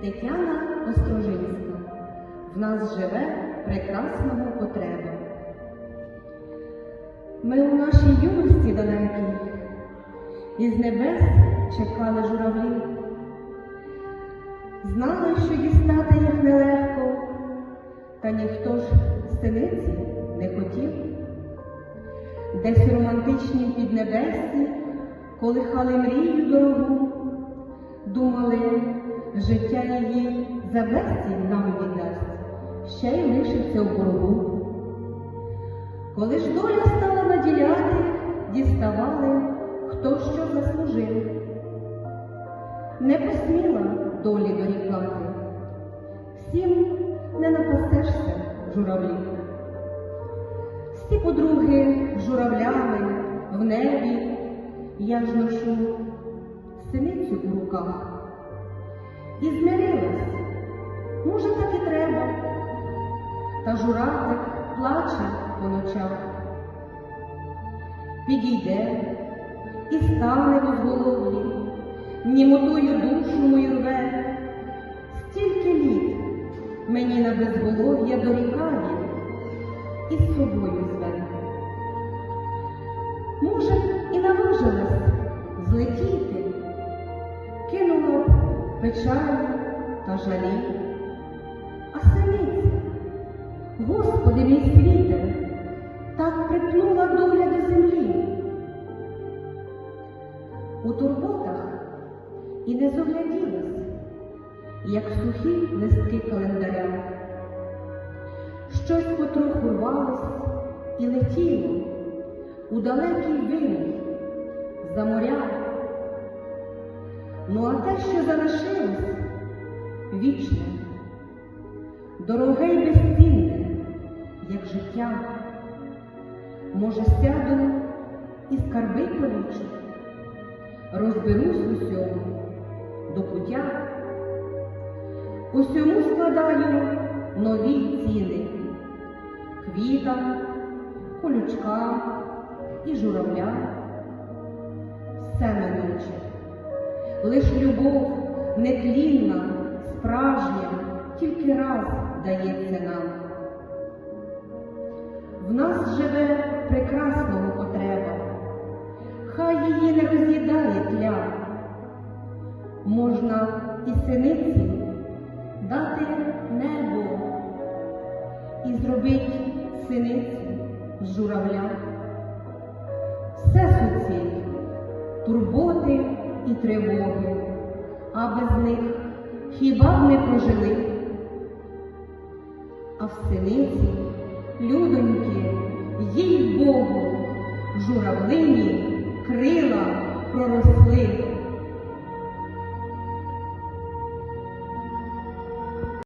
Тетяна Острожинська. В нас живе прекрасного потреба. Ми у нашій юності далекій із небес чекали журавлі. Знали, що дістати їх нелегко, та ніхто ж синиці не хотів. Десь у романтичнім піднебесі колихали мрію дорогу, думали, життя її за безцінь нам віддасть, ще й лишиться в боргу. Коли ж доля стала наділяти, діставали, хто що заслужив. Не посміла долі дорікати, всім не напасешся журавлів. Всі подруги журавлями в небі, я ж ношу синицю у руках. І змирилась, може, так і треба. Та журавлик плаче по ночах. Підійде і стане в узголов'ї, німотою душу мою рве. Стільки літ мені на безголов'я дорікає і з собою зве. Може, печаль та жалі, а синиця, Господи мій світе, так припнула доля до землі. У турботах і не зогляділась, як сухі листки календаря. Щось потроху рвалось і летіло у далекий вимір за моря. Ну а те, що залишилось, вічне, дороге й безцінне, як життя. Може, сяду і скарби полічу, розберусь усьому до пуття. Усьому складаю нові ціни квітам, колючкам і журавлям. Все минуче, лиш любов нетлінна, справжня, тільки раз дається нам. В нас живе прекрасного потреба, хай її не роз'їдає тля. Можна і синиці дати небо і зробить синицю з журавля. Тривоги, а без них хіба б не прожили. А в синиці, людоньки, їй Богу, журавлині